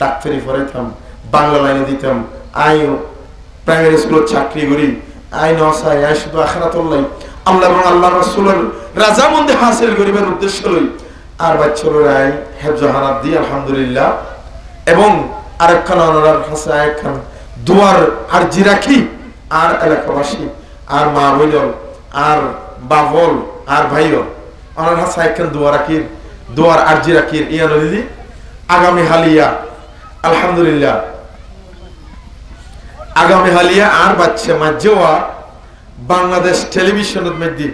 ডাক্তারি পড়াইতাম বাংলা লাইনে দিতাম, আইও প্রাইমারি স্কুলের চাকরি করি আইন অসায় আই শুধু আখারাতল্লাই আল্লাহ এবং আল্লাহ রসুলের রাজামন্দি হাসিল করিবার উদ্দেশ্য লই। আর বাচ্চার আই হেফজ হারাত দি আলহামদুলিল্লাহ। এবং আরেকখান অনার হাসে আরেকখান দুয়ার আর জিরাখি আর এলাকাবাসী, আর মা বইল আর বাবল, আর ভাইও। অনার হাসে একখান দুয়ার রাখির দুয়ার আর জিরাখির ইয়ানো দিদি আগামী হালিয়া আলহামদুলিল্লাহ। আগামী হালিয়া আর বাচ্চা মাঝেওয়া বাংলাদেশ টেলিভিশনের মধ্যে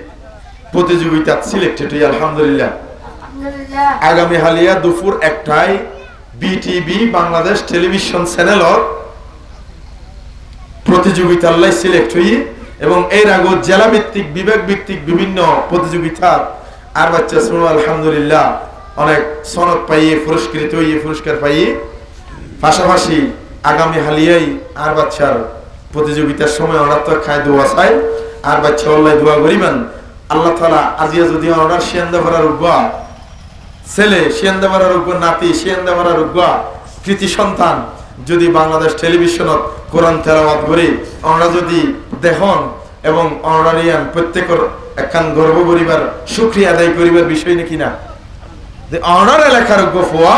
প্রতিযোগিতা সিলেক্টেড হই আলহামদুলিল্লাহ। আগামী হালিয়া দুপুর একটায় বিটিভি বাংলাদেশ টেলিভিশন চ্যানেলর প্রতিযোগিতার লাই সিলেক্ট হই এবং এর আগে জেলা ভিত্তিক বিভাগ ভিত্তিক বিভিন্ন প্রতিযোগিতা আর বাচ্চা শুনো আলহামদুলিল্লাহ। অনেক সনদ পাইয়ে পুরস্কৃত হইয়ে পুরস্কার পাইয়ে পাশাপাশি আগামী হালিয়াই আর বাচ্চার প্রতিযোগিতার সময় তো খায় দোয়া চাই, আর বাচ্চা আল্লাহ দোয়া করিবেন। আল্লাহ তালা আজিয়া যদি ওনার শিয়ান্দা ভরার উগ্বা ছেলে শিয়ান্দা ভরার উগ্র নাতি শিয়ান্দা ভরার উগ্বা কৃতি সন্তান যদি বাংলাদেশ টেলিভিশনত কোরআন তেলাওয়াত করে ওনারা যদি দেখন এবং অনারিয়ান প্রত্যেকের একখান গর্ব করিবার, সুক্রিয়া আদায় করিবার বিষয় নাকি না? যে অনার এলাকার উগ্র ফোয়া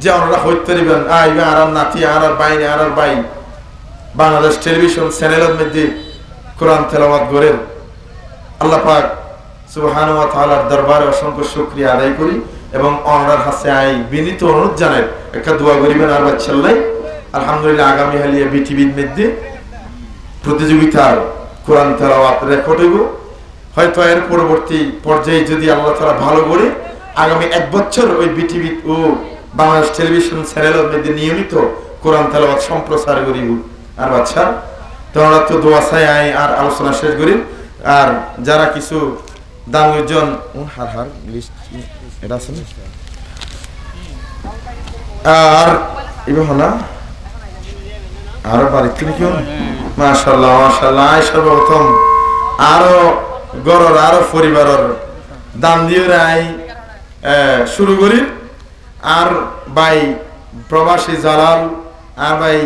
যে ওনারা হইতে পারিবেন আইবে আর নাতি, আর আর বাইনে আর আর বাই। বাংলাদেশ টেলিভিশন চ্যানেলের মধ্যে কোরআন তেলাওয়াত করেন। আল্লাহ পাক সুবহানাহু ওয়া তাআলার দরবারে অসংখ্য শুকরিয়া আদায় করি এবং অনার হাসে আই বিনীত অনুরোধ জানাই। একটা দোয়া করিবেন আর বাচ্চাল্লাই আলহামদুলিল্লাহ আগামী হালিয়া বিটিভির মধ্যে প্রতিযোগিতার কোরআন তেলাওয়াত রেকর্ড হইব। হয়তো এর পরবর্তী পর্যায়ে যদি আল্লাহ তাআলা ভালো করে আগামী এক বছর ওই বিটিভি ও বাংলাদেশ টেলিভিশন চ্যানেলের মধ্যে নিয়মিত কোরআন তেলাওয়াত সম্প্রচার করিব আর বাচ্চা, তোমরা তো দোয়া চাই আই আর আলোচনা শেষ করি। আর যারা কিছু দাম জন হার হার লিস্ট এটা আছে না? আর এবার না আরও বাড়িতে নাকি মাশাল্লাহ মাশাল্লাহ আই সর্বপ্রথম। আরও গরর, আরও পরিবারের দাম দিয়ে আই শুরু করি। আর ভাই প্রবাসী জালাল, আর ভাই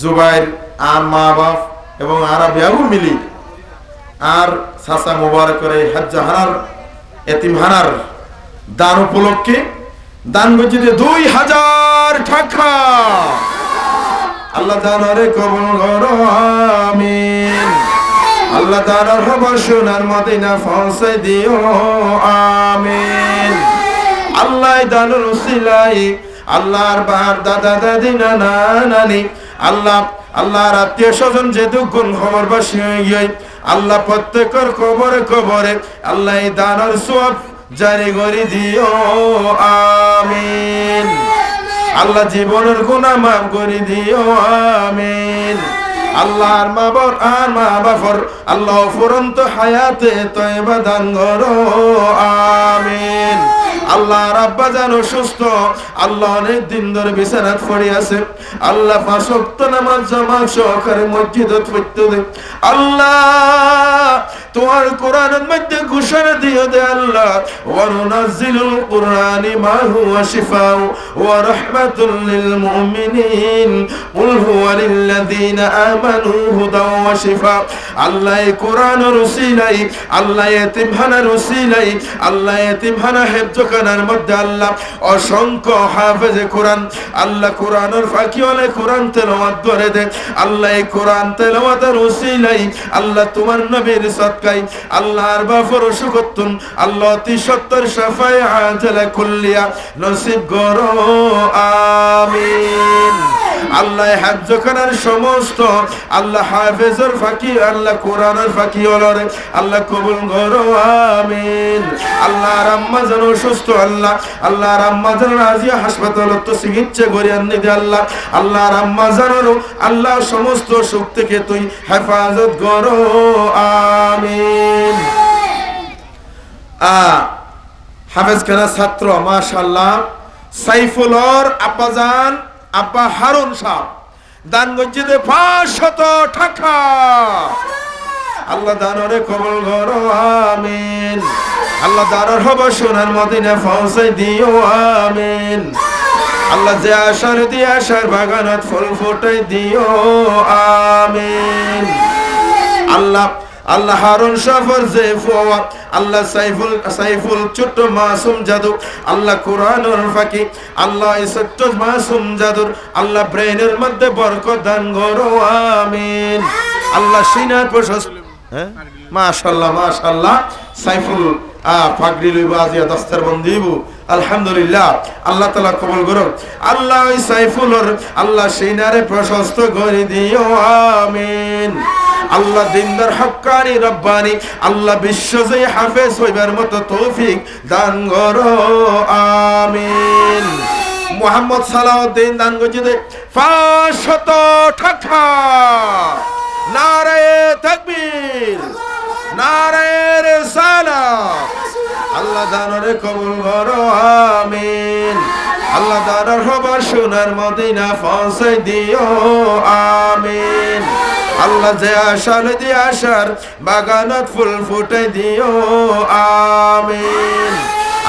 জুবাইর, আর মা বাপ এবং আর বিয়াবু মিলি আর সাসা মোবারক করে হাজার এতিমহানার দান উপলক্ষে দান গজিতে দুই হাজার টাকা। আল্লাহ দানারে কবল ঘর আমিন। আল্লাহ দানার হবার সোনার মদিনা ফসে দিও, আমিন। আল্লাহর বার দাদা দাদি, নানা নানি। আল্লাহ, আল্লাহর আত্মীয় স্বজন যে দুগুণ খবর হয়ে আল্লাহ প্রত্যেকের কবরে কবরে আল্লাহ দানার সব জারি করে দিও। আমিন। আল্লাহ জীবনের গুণা মাফ করে দিও। আমিন। আল্লাহর মা বর আর মা বাফর আল্লাহ ফুরন্ত হায়াতে তয়বা দান করো। আমিন আল্লাহ রাব্বা যেন সুস্থ। আল্লাহ অনেক দিন ধরে বিছানাত পড়ে আছে। আল্লাহ পাঁচ ওয়াক্ত নামাজ জামাত সহকারে মসজিদত পড়তে দে। আল্লাহ, তোমার কোরআনের মধ্যে ঘোষণা দিয়ে দে আল্লাহ। ওয়া নুনাজ্জিলুল কুরআনি মা হুয়া শিফাউ ওয়া রাহমাতুল লিল মুমিনিন। কুল হুয়া লিল্লাযিনা আমানু হুদা ওয়া শিফা আল্লাহ এই কোরআনের উসিলাই, আল্লাহ এতিমখানার উসিলাই, আল্লাহ এতিমখানা হেফজখানার মধ্যে আল্লাহ অসংখ্য হাফেজে কোরআন, আল্লাহ কোরআনের ফাঁকিওয়ালে কোরআন করে দে আল্লাহ এই কোরআন উসিলাই আল্লাহ তোমার নবীর সৎকাই আল্লাহর বাফর সুগতুন আল্লাহ অতি সত্তর সাফাই কুল্লিয়া নসিব গরো আমিন। আল্লাহ সমস্ত আল্লাহ হাফেজর ফাঁকি, আল্লাহ কোরআনের ফাঁকি আল্লাহ কবুল গরো আমিন। আল্লাহ রাম্মা সুস্থ, আল্লাহ আল্লাহ রাম্মা রাজিয়া হাসপাতাল চিকিৎসা করে আনি দে আল্লাহ। আল্লাহ রাম্মা আল্লাহ সমস্ত সুখ থেকে তুই হেফাজত করো, আমিন। হাফেজ খানা ছাত্র, মাশাআল্লাহ। সাইফুলর আব্বাজান আব্বা হারুন সাহ দান গঞ্জিতে পাঁচশত টাকা। আল্লাহ দানরে কবল ঘর আল্লাহ দানর হব সোনার মদিনা ফসাই দিও, আমিন। আল্লাহ যে আশার দিয়ে আশার বাগানত ফুল ফুটাই দিও, আমিন। আল্লাহ আল্লাহ হারুন সফর যে ফোয়া, আল্লাহ সাইফুল সাইফুল ছোট্ট মাসুম জাদু, আল্লাহ কোরআনুর ফাঁকি, আল্লাহ ছোট্ট মাসুম জাদুর, আল্লাহ ব্রেনের মধ্যে বরকত দান করো, আমিন। আল্লাহ সিনার প্রশস্ত হ্যাঁ? মাশাআল্লাহ মাশাআল্লাহ সাইফুল পাগড়ি লইব আজিয়া দস্তার বন্দিব আলহামদুলিল্লাহ, আল্লাহ তাআলা কবুল করুন আল্লাহ সাইফুলর, আল্লাহ সিনারে প্রশস্ত করে দিও, আমিন। আল্লাহ দিনদার হক্কানি রব্বানি। আল্লাহ বিশ্বজয়ী হাফেজ হইবার মতো তৌফিক দান করো, আমিন। মোহাম্মদ সালাউদ্দিন দান গজিদে পাঁচশত টাকা নারায়ে তাকবীর। নারায়ে রিসালাত আল্লাহ দানরে কবুল করো, আমিন। আল্লাহ দানার হবার সোনার মদিনা ফসাই দিও, আমিন। আল্লাহ যে আশার দি আশার বাগানত ফুল ফুটাই দিও, আমিন।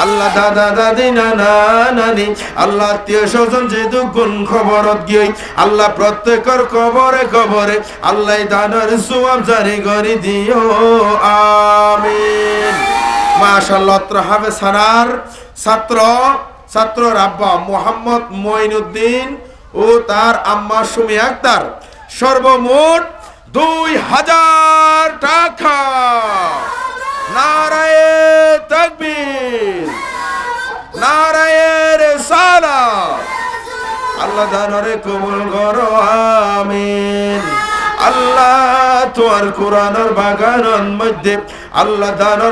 আল্লাহ দাদা দাদি, নানা নানি, আল্লাহ আত্মীয় স্বজন যে দুগুণ খবরত গিয়ে, আল্লাহ প্রত্যেকের কবরে কবরে আল্লাহ দানার সুয়াব জারি করি দিও, আমিন। হাবে ছাত্র ছাত্র মোহাম্মদ ও তার আম্মা আক্তার। সর্বমোট দুই হাজার টাকা। নারায়ে তাকবীর, নারায়ে রিসালাত আল্লাহ দানরে কবুল আল্লাহ তোর কোরআনের বাগানের মধ্যে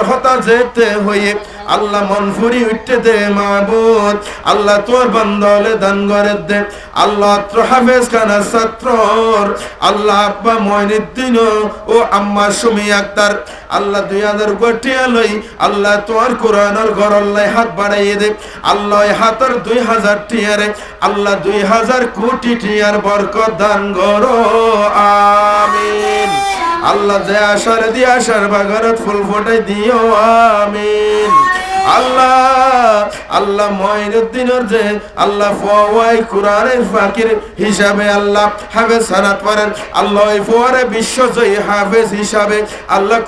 হতা যেতে হয়ে আল্লাহ মন ফুরি উঠতে দে মাহবুদ আল্লাহ তোর বন্দলে দান করে দে। আল্লাহ তোর হাফেজ খানা ছাত্রর। আল্লাহ আব্বা মঈনুদ্দিন ও আম্মা সুমি আক্তার। আল্লাহ দুই হাজার গটিয়া লই আল্লাহ তোর কোরআনের ঘর আল্লাহ হাত বাড়াইয়ে দে। আল্লাহ হাতের দুই হাজার টিয়ারে আল্লাহ দুই হাজার কোটি টিয়ার বরকত দান করো। আমিন। আল্লাহ যে আশার দিয়ে আশার বাগানত ফুল ফোটাই দিও। আমিন। আল্লাহ আল্লাহ আল্লাহ হিসাবে আল্লাহ হাফেজ আল্লাহ বিশ্বজয়ী হাফেজ হিসাবে আল্লাহ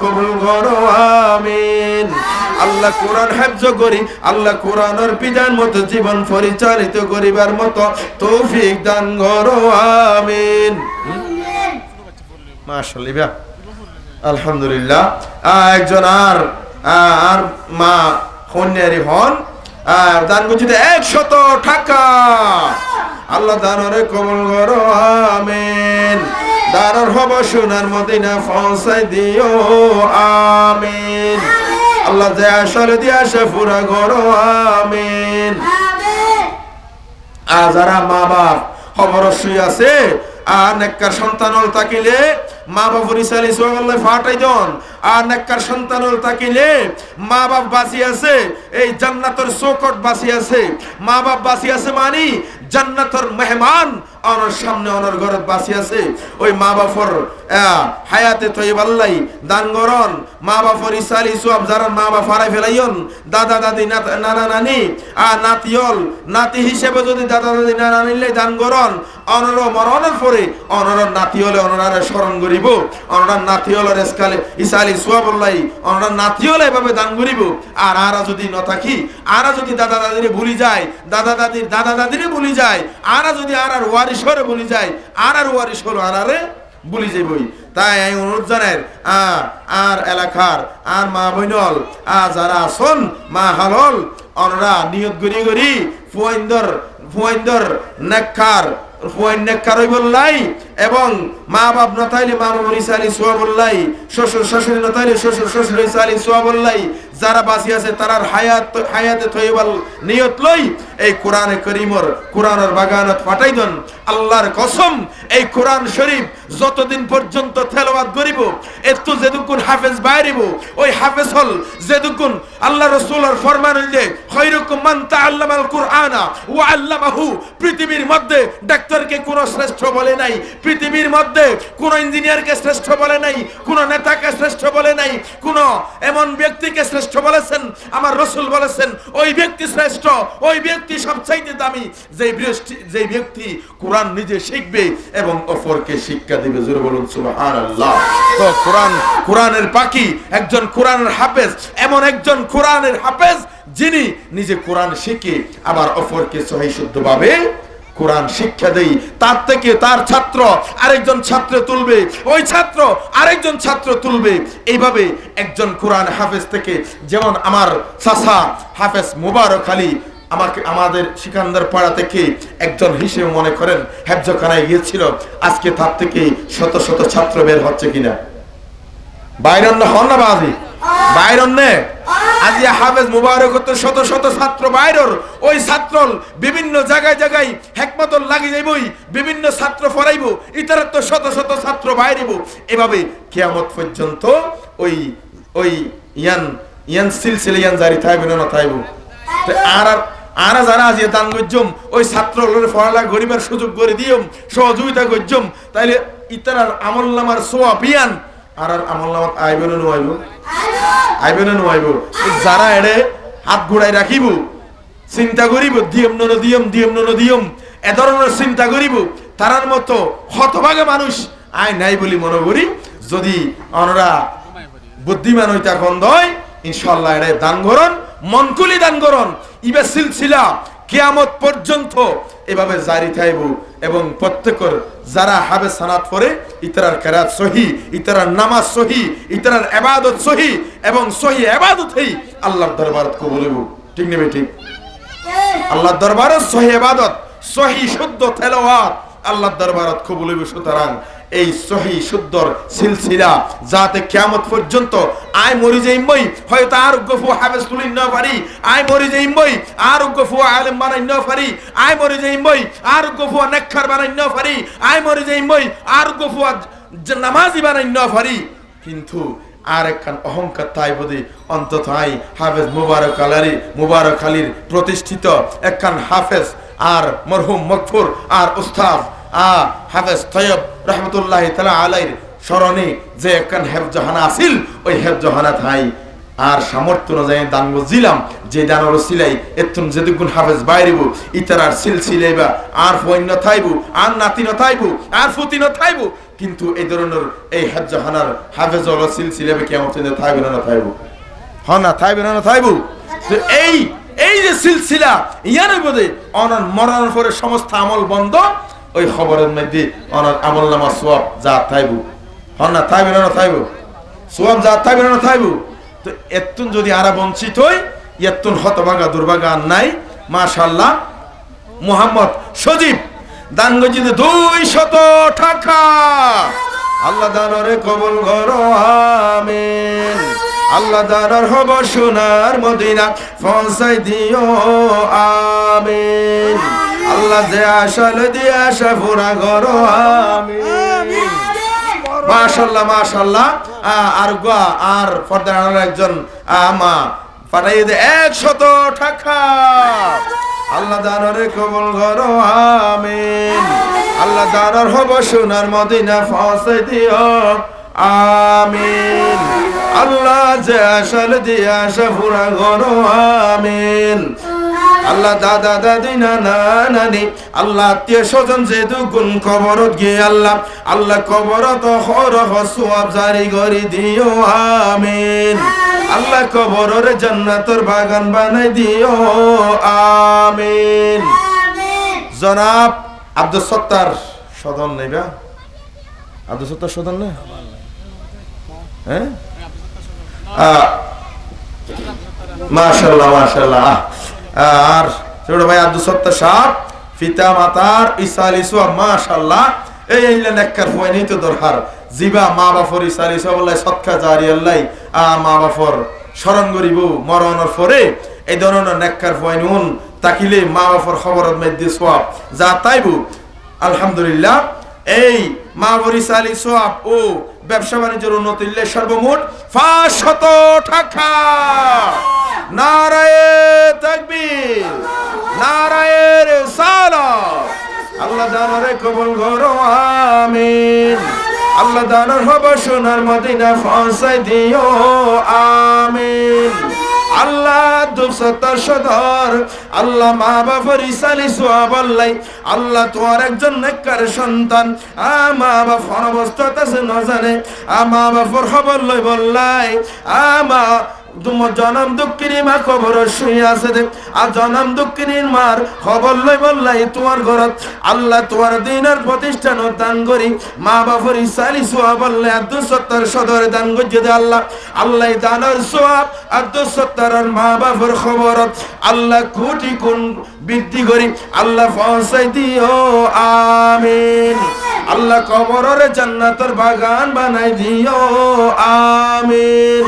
আল্লাহ কোরআন করি, আল্লাহ মতো জীবন পরিচালিত করিবার মতো তৌফিক দান করো, আমিন। আলহামদুলিল্লাহ। একজন আর আর মা কন্যারি হন দান করছিতে একশত টাকা। আল্লাহ দানরে কবল করো আমিন। দানর হব সোনার মদিনা পৌঁছাই দিও আমিন। আল্লাহ যে আসলে দিয়ে আসে পুরা করো আমিন। আর যারা মা বাপ অবশ্যই আছে আর নেককার সন্তান হল তাকিলে মা বাপ রিসাল সোয়াল্লাহ ফাটাই দন। আর নেককার সন্তান হল তাকিলে মা বাপ বাসি আছে, এই জান্নাতর চৌকট বাসি আছে। মা বাপ বাসি আছে মানি জান্নাতর মেহমান অনর সামনে অনর ঘরত বাঁচি আছে। ওই মা আহ, হায়াতে তৈবাল্লাই দান গরন মা বাপর ইসালি সোয়াব যারা মা বাপ হারাই ফেলাইয়ন দাদা দাদি নানা নানি আর নাতিয়ল নাতি হিসেবে যদি দাদা দাদি নানা নিলে দান গরন অনর মরণের পরে অনর নাতি হলে অনরারে স্মরণ করিব। অনরার নাতি হলে রেসকালে ইসালি সোয়াবল্লাই অনরার নাতি হলে এভাবে দান করিব। আর আরা যদি ন থাকি আরা যদি দাদা দাদিরে ভুলি যায় দাদা দাদির দাদা দাদিরে ভুলি যায় আরা যদি আর আর ওয়ারিশরে বলি যাই, আর আর ওয়ারিশ হলো আর বই। যাইবই তাই আমি অনুরোধ জানাই, আর আর এলাকার, আর মা বইনল আর যারা আসন মা হালল, অনরা নিয়ত গরি গরি ফুয়েন্দর ফুয়েন্দর নেককার ফুয়েন নেককার হইবল্লাই এবং মা বাপ নতাইলে মা বাপ ইসালি সোয়াবল্লাই শ্বশুর শাশুড়ি নতাইলে শ্বশুর শ্বশুর ইসালি সোয়াবল্লাই যারা বাঁচি আছে তারার হায়াত হায়াতে থইবাল নিয়ত লই এই কোরআনে করিমর, কোরআনের বাগানত ফাটাই দেন। আল্লাহর কসম, এই কোরআন শরীফ যতদিন পর্যন্ত তেলাওয়াত করিব এত যেদুকুন হাফেজ বাইরিব। ওই হাফেজ হল যেদুকুন আল্লাহ রাসূলের ফরমান হইলে, খৈরুকুম মান তাআল্লামাল কুরআনা ওয়া আল্লামাহু। পৃথিবীর মধ্যে ডাক্তারকে কোন শ্রেষ্ঠ বলে নাই পৃথিবীর মধ্যে কোন ইঞ্জিনিয়ারকে শ্রেষ্ঠ বলে নাই, কোন নেতাকে শ্রেষ্ঠ বলে নাই, কোন এমন ব্যক্তিকে শ্রেষ্ঠ বলেছেন, আমার রসুল বলেছেন, ওই ব্যক্তি শ্রেষ্ঠ, ওই ব্যক্তি সবচাইতে দামি যে ব্যক্তি যে ব্যক্তি কোরআন নিজে শিখবে এবং অপরকে শিক্ষা দিবে। জোরে বলুন, সুবহানাল্লাহ। তো কোরআন, কোরআনের পাখি একজন কোরআনের হাফেজ, এমন একজন কোরআনের হাফেজ, যিনি নিজে কোরআন শিখে আবার অপরকে সহি শুদ্ধভাবে কোরআন শিক্ষা দেই। তার থেকে তার ছাত্র আরেকজন ছাত্র তুলবে। ওই ছাত্র আরেকজন ছাত্র তুলবে। এইভাবে একজন কোরআন হাফেজ থেকে যেমন আমার চাষা হাফেজ মুবারক আলী আমাকে আমাদের সিকান্দার পাড়া থেকে একজন হিসেবে মনে করেন, হেফজখানায় গিয়েছিল। আজকে তার থেকে শত শত ছাত্র বের হচ্ছে কিনা? বাইরন না, হন না বাজি? বাইরন নে আজি হাফেজ শত শত ছাত্র বাইরর ওই ছাত্র বিভিন্ন জায়গায় জায়গায় হেকমতল লাগি যাইবই, বিভিন্ন ছাত্র ইতার তো শত শত ছাত্র বাইরিব। এভাবে কিয়ামত পর্যন্ত ওই ওই ইয়ান ইয়ান সিলসিলে ইয়ান জারি থাকবে না থাকব আর আর, আরা যারা আজ দান গজ্জম ওই ছাত্র পড়ালা গরিবের সুযোগ করে দিয়ম, সহযোগিতা গজ্জম তাইলে ইতার আমল নামার সোয়া বিয়ান আর আর আমল নামাত আইবে না নুয়াইব। আইবে। না নুয়াইব। যারা এড়ে হাত ঘোড়াই রাখিব চিন্তা করিব দিয়ম নন দিয়ম দিয়ম নন দিয়ম এ ধরনের চিন্তা করিব তারার মতো হতভাগে মানুষ আয় নাই বলি মনে করি। যদি অনরা বুদ্ধিমান হইতা কন্দয় ইনশাল্লাহ এটা দান করন মনকুলি দান করন। ইবে সিলসিলা কিয়ামত পর্যন্ত এভাবে জারি থাইব এবং প্রত্যেকের যারা হাবে সানাত পরে ইতারার কেরাত সহি ইতারার নামাজ সহি ইতারার এবাদত সহি এবং সহি এবাদত হই আল্লাহর দরবার কবুলিব ঠিক নেবে ঠিক? আল্লাহর দরবারে সহি এবাদত সহি শুদ্ধ তেলাওয়াত আল্লাহর দরবারত কবুল হইবে সুতরাং এই সহি শুদ্ধর সিলসিলা যাতে কিয়ামত পর্যন্ত আয় মরি যাই মই হয়তো আর গফু হাফেজ তুলি না পারি, আয় মরি যাই মই আর গফু আলেম বানাই না পারি, আয় মরি যাই মই আর গফু নেকখার বানাই না পারি, আয় মরি যাই মই আর গফু নামাজি বানাই না পারি। কিন্তু আর একখান অহংকার তাই বোধে অন্তত আই হাফেজ মুবারক আলারি, মুবারক আলীর প্রতিষ্ঠিত একখান হাফেজ আর মরহুম মকফুর আর উস্তাদ আ হাফেজ তৈয়ব রহমতুল্লাহ স্মরণে যে একখান হেফজাহানা আসিল ওই থাই। আর সামর্থ্য অনুযায়ী দান বুঝিলাম যে সিলাই এতুন হাফেজ বাইরিব সিলসিলাইবা আর ফৈন্য থাইবু, আর ন থাইবু, আর ফুতি ন থাইবু, কিন্তু এই ধরনের এই হেফজাহানার হাফেজ হল সিলসিলাবে কেমন থাইবে না থাইবু। হ না থাইবে না থাইবু। এই এই যে সিলসিলা ইয়ানের বোধে অনার মরণের পরে সমস্ত আমল বন্ধ ওই খবরের মধ্যে অনার আমল নামা সোয়াব যা থাইবু। হন না, থাইবে না থাইবু। সোয়াব যা থাইবে না থাইবু। তো এতুন যদি আরা বঞ্চিত হই এতুন হতভাগা, দুর্ভাগা নাই। মাশাল্লাহ মুহাম্মদ সজীব দান দুই শত টাকা। আল্লাহ দানরে কবল ঘর আমিন। আল্লাহ দানার হব সোনার মদিনা ফসাই দিও আল্লাহ যে আশাল দিয়ে আশা পুরা ঘর আমিন। মাশাল্লাহ মাশাল্লাহ। আর গোয়া আর ফরদান আনার একজন আমা পাঠাইয়ে দে একশত টাকা। আল্লাহ দানরে কবল ঘর আমিন। আল্লাহ দানর হব সোনার মদিনা ফসাই দিও আমিন। আল্লাহ যে আশাল দিয়ে আশা পুরা ঘর আমিন। আল্লাহ দাদা দাদি না নানি আল্লাহ আত্মীয় স্বজন যে দুগুণ কবরত গিয়ে আল্লাহ আল্লাহ কবরত হর হসুয়াব জারি করি দিও আমিন। আল্লাহ কবরের জান্নাতর বাগান বানাই দিও আমিন। জনাব আব্দুল সত্তার সদন নেবা আব্দুল সত্তার সদন নেই হ্যাঁ? মাশাল্লাহ মাশাল্লাহ আর ছোট ভাই আব্দুল সত্তার পিতা মাতার ইসুয়া মাশাল্লাহ এই আইলা নেককার ফয়নি তো দরকার জিবা, মা বাফর, ইসাল ইসুয়া বললাই সৎকা জারি আল্লাহ, আ মা বাফর স্মরণ করিব, মরণের পরে এই ধরনের নেককার ফয়নুন তাকিলে মা বাফর খবরত মধ্যে সোয়াব। যা তাইবু আলহামদুলিল্লাহ, এই মা বরিস আলী সোয়াব ও ব্যবসা বাণিজ্যের উন্নতি সর্বমোট পাঁচশত টাকা। নারায়ে তাকবীর নারায়ের সালা আল্লাহ দানারে কবল ঘর আমিন। আল্লাহ দানার হব সোনার মদিনা ফসাই দিও, আমিন। আল্লাহ দুসত্তর সদর, আল্লাহ মা বাবার ইসালি সোয়াব আল্লাহ। তোমার একজন নেককার সন্তান। আ মা বাবার অবস্থা আছে, ন জানে। আ মা বাবার খবর লই। বললাই আ মা জনম দুঃখিনী মা খবর শুই আছে দে। আর জনম দুঃখিনীর মার খবর লই বললাই তোমার ঘরত। আল্লাহ তোমার দিনের প্রতিষ্ঠান দান করি। মা বাবার ইসালি সোয়া বললে আব্দুল সত্তর দান করছে দে আল্লাহ। আল্লাহ দানের সোয়াব, আব্দুল সত্তরের মা বাবার খবরত। আল্লাহ কোটি কোন বৃদ্ধি করি। আল্লাহ পৌঁছাই দিও, আমিন। আল্লাহ কবরের জান্নাতের বাগান বানাই দিও, আমিন।